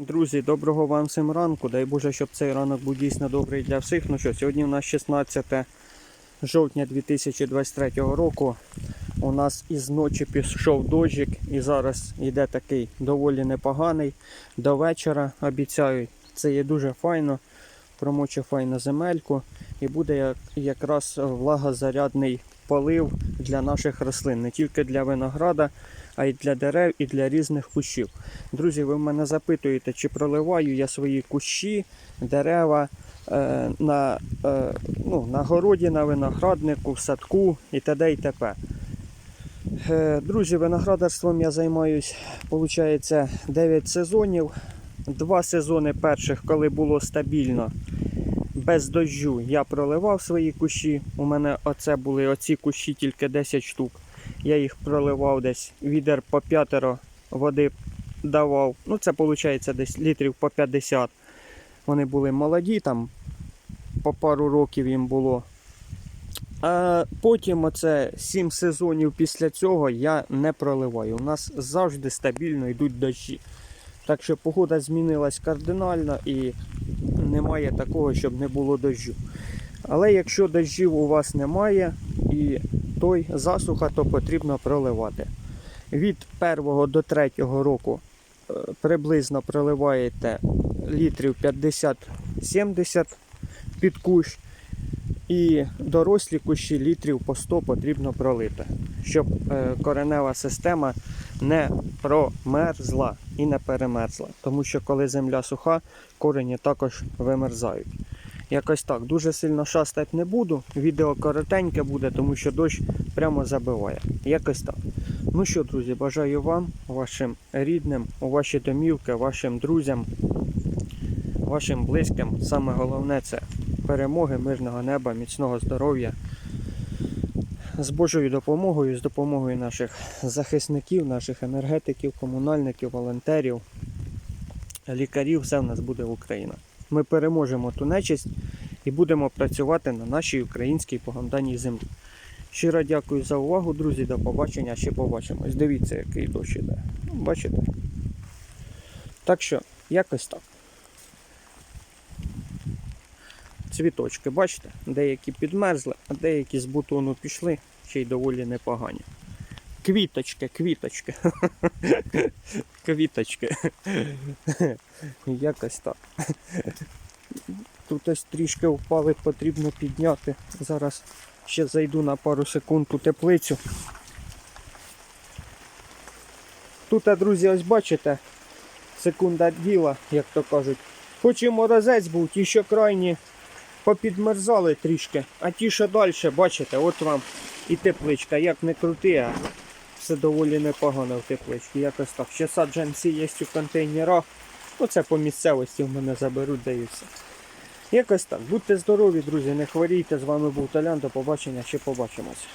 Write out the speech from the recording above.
Друзі, доброго вам всім ранку. Дай Боже, щоб цей ранок був дійсно добрий для всіх. Ну що, сьогодні у нас 16 жовтня 2023 року. У нас із ночі пішов дощик і зараз йде такий доволі непоганий. До вечора обіцяють. Це є дуже файно. Промоче файно земельку і буде як, якраз влагозарядний полив для наших рослин, не тільки для винограда, а й для дерев і для різних кущів. Друзі, ви мене запитуєте, чи проливаю я свої кущі, дерева е, на, е, ну, на городі, на винограднику, в садку і т.д. і т.п. Е, друзі, виноградарством я займаюсь, виходить, 9 сезонів. Два сезони перших, коли було стабільно, без дощу, я проливав свої кущі. У мене оце були оці кущі тільки 10 штук. Я їх проливав десь відер по п'ятеро води давав. Ну, це виходить десь літрів по 50. Вони були молоді, там по пару років їм було. А потім оце 7 сезонів після цього я не проливаю. У нас завжди стабільно йдуть дощі. Так що погода змінилась кардинально і немає такого, щоб не було дощу. Але якщо дощів у вас немає і той засуха, то потрібно проливати. Від першого до третього року е, приблизно проливаєте літрів 50-70 під кущ. І дорослі кущі літрів по 100 потрібно пролити, щоб е, коренева система не промерзла і не перемерзла. Тому що коли земля суха, корені також вимерзають. Якось так. Дуже сильно шастати не буду. Відео коротеньке буде, тому що дощ прямо забиває. Якось так. Ну що, друзі, бажаю вам, вашим рідним, у ваші домівки, вашим друзям, вашим близьким. Саме головне це перемоги, мирного неба, міцного здоров'я. З Божою допомогою, з допомогою наших захисників, наших енергетиків, комунальників, волонтерів, лікарів, все в нас буде Україна. Ми переможемо ту нечисть і будемо працювати на нашій українській поганданій землі. Щиро дякую за увагу, друзі. До побачення. Ще побачимось. Дивіться, який дощ іде. Ну, Бачите? Так що, якось так. Цвіточки, бачите? Деякі підмерзли, а деякі з бутону пішли, ще й доволі непогані. Квіточки, квіточки. Квіточки. Якось так. Тут ось трішки впали, потрібно підняти. Зараз ще зайду на пару секунд у теплицю. Тут, друзі, ось бачите, секунда діла, як то кажуть. Хоч і морозець був, ті, що крайні попідмерзали трішки, а ті, що далі, бачите, от вам і тепличка, як не крути, а все доволі непогано в тепличці. Якось так. Ще саджанці є у контейнерах. Оце по місцевості в мене заберуть, даються. Якось так. Будьте здорові, друзі, не хворійте. З вами був Толян. До побачення, ще побачимось.